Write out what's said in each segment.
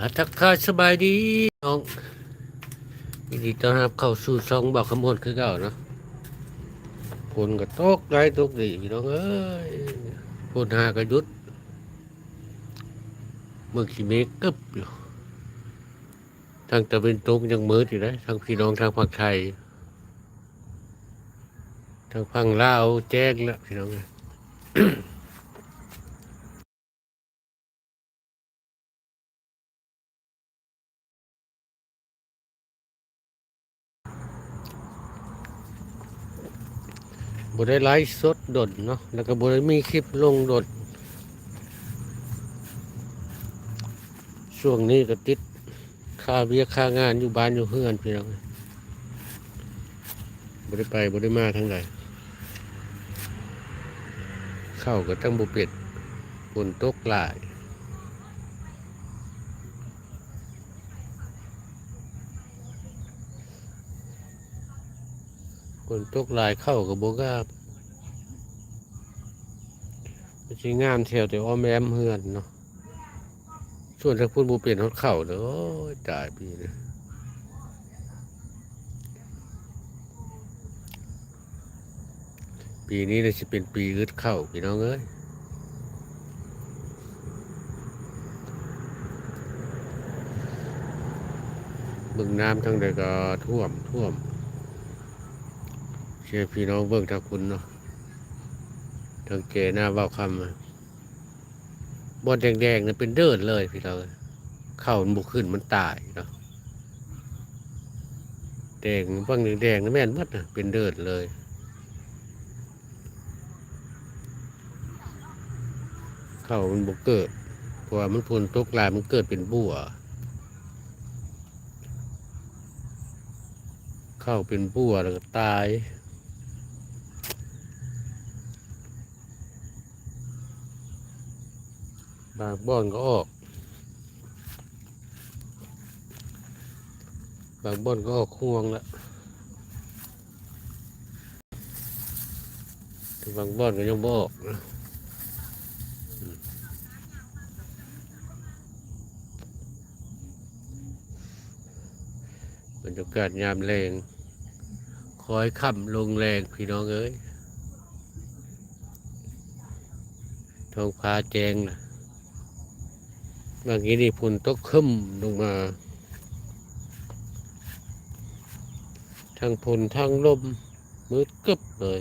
อาทักทายสบายดีน้องยินดีต้อนรับเข้าสู่ช่องบอกคำพนคือเก่าเนาะคนก็ตกได้ตกดีพี่น้องเอ้ยคนหากระยุดเมื่อกี้เมกกึบอยู่ทางตะเป็นตกยังมืดอยู่นะทางพี่น้องทางภาคไทย ทางพังลาวแจ้งแล้วพี่น้อง บได้ไลฟ์สดดดเนาะแล้วก็บได้มีคลิปลงดด ช่วงนี้ก็ติดค่าเบี้ยค่างานอยู่บ้านอยู่เพื่อนพี่น้องบได้ไปบได้มาทั้งไหนเข้าก็ตั้งบุเป็ดฝนตกหลาย ฝนตกลายเข้ากับโบกาบสิงามแถวแต่อ้อมแอมเฮือนเนาะส่วนถ้าพูดบูเปลี่ยนรถเข่าเด้อโอ้ยตายปีนะปีนี้เลยจะเป็นปีอึดเข้าพี่น้องเอ้ยเบิ่งน้ำทั้งใดก็ท่วมท่วม เชื่อพี่น้องเบิ่งทางคุณเนาะทางเจหน้าเบ้าคำอะบอลแดงๆนี่ยเป็นเดินเลยพี่เราเข้ามันบุกขึ้นมันตายเนาะแดงบ้างแดงๆนะแม่นมัดนะเป็นเดินเลยเข้ามันบุกเกิดเพราะว่ามันพลตกลายมันเกิดเป็นบัวเข้าเป็นบัวแล้วก็ตาย บางบ่อนก็ออก บางบ่อนก็ออกห่วงล้วแต่บางบ่อนก็ยังบ่ออกนะบรรยากาศยามแรงคอยค่ำลงแรงพี่น้องเอ้ยท้องฟ้าแจ้งนะ บางทีนี่ฝนตกคึ้มลงมา ทั้งฝนทั้งลมมืดกึบเลย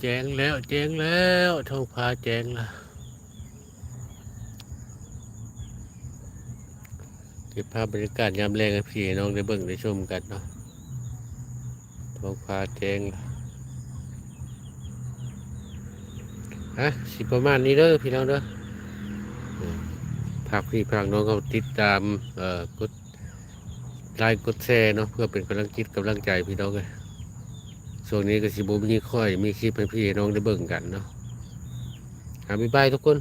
แจ้งแล้วแจ้งแล้วท้องฟ้าแจ้งแล้ว เก็บภาพบรรยากาศยามแรงให้พี่น้องได้เบิ่งได้ชมกันเนาะท้องฟ้าแจ้งฮะสิประมาณนี้เด้อพี่น้องเด้ออืมฝากพี่ฝากน้องเขาติดตามเอ่อกดไลค์กดแชร์เนาะเพื่อเป็นกำลังจิตกำลังใจพี่น้องเลยช่วงนี้ก็สิบมีค่อยมีคลิปให้พี่น้องได้เบิ่งกันเนาะอะบ๊ายบายทุกคน